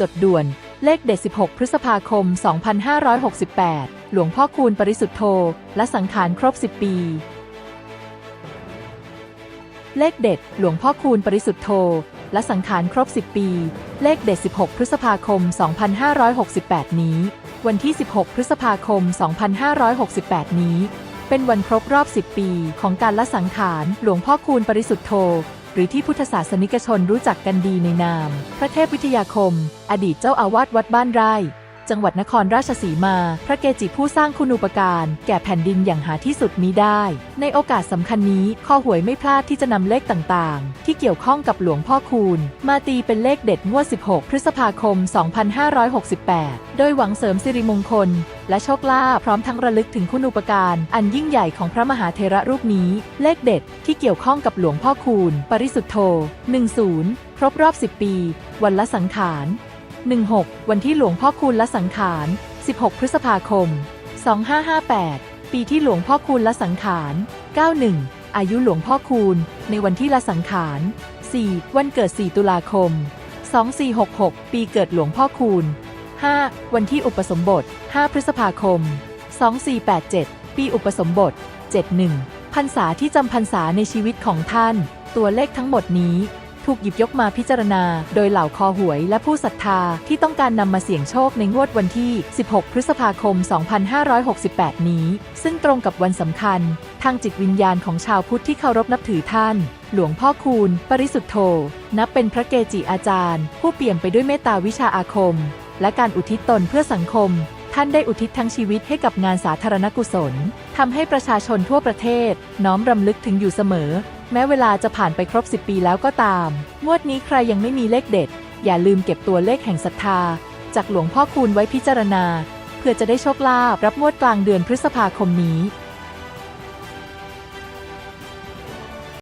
จดด่วน เลขเด็ด 16 พฤษภาคม 2568 หลวงพ่อคูณปริสุทธโธ และสังขารครบ 10 ปี เลขเด็ด หลวงพ่อคูณปริสุทธโธ และสังขารครบ 10 ปี เลขเด็ด 16 พฤษภาคม 2568 นี้ วันที่ 16 พฤษภาคม 2568 นี้ เป็นวันครบรอบ 10 ปี ของการละสังขาร หลวงพ่อคูณปริสุทธโธ รือที่พุทธศาสนิกชนรู้จักกันดีในนาม พระเทพวิทยาคม อดีตเจ้าอาวาสวัดบ้านไร่ จังหวัดนครราชสีมา พระเกจิผู้สร้างคุณูปการแก่แผ่นดินอย่างหาที่สุดมิได้ ในโอกาสสำคัญนี้ข้อหวยไม่พลาดที่จะนำเลขต่างๆ ที่เกี่ยวข้องกับหลวงพ่อคูณ มาตีเป็นเลขเด็ดงวด 16 พฤษภาคม 2568 โดยหวังเสริมสิริมงคล และโชคลาภพร้อมทั้งระลึกถึงคุณูปการ อันยิ่งใหญ่ของพระมหาเทระรูปนี้ เลขเด็ดที่เกี่ยวข้องกับหลวงพ่อคูณ ปริสุทธโธ 10 ครบรอบ 10 ปี วันละสังขาร 16 วันที่หลวงพ่อคูณละสังขาร 16 พฤษภาคม 2558 ปีที่หลวงพ่อคูณละสังขาร 91 อายุหลวงพ่อคูณ ในวันที่ละสังขาร 4 วันเกิด 4 ตุลาคม 2466 ปีเกิดหลวงพ่อคูณ 5. วันที่อุปสมบท 5 พฤษภาคม 2487 ปีอุปสมบท 71พรรษาที่จำพรรษาในชีวิตของท่าน ตัวเลขทั้งหมดนี้ ถูกหยิบยกมาพิจารณา โดยเหล่าคอหวยและผู้ศรัทธาที่ต้องการนำมาเสี่ยงโชคในงวดวันที่ 16 พฤษภาคม 2568 นี้ ซึ่งตรงกับวันสำคัญ ทางจิตวิญญาณของชาวพุทธที่เคารพนับถือท่าน หลวงพ่อคูณ ปริสุทธโธ นับเป็นพระเกจิอาจารย์ ผู้เปี่ยมไปด้วยเมตตาวิชาอาคม และการอุทิศตนเพื่อสังคม ท่านได้อุทิศทั้งชีวิตให้กับงานสาธารณกุศลทำให้ประชาชนทั่วประเทศ น้อมรำลึกถึงอยู่เสมอ แม้เวลาจะผ่านไปครบ 10 ปีแล้วก็ตาม งวดนี้ใครยังไม่มีเลขเด็ด อย่าลืมเก็บตัวเลขแห่งศรัทธา จากหลวงพ่อคูณไว้พิจารณา เพื่อจะได้โชคลาภรับงวดกลางเดือนพฤษภาคมนี้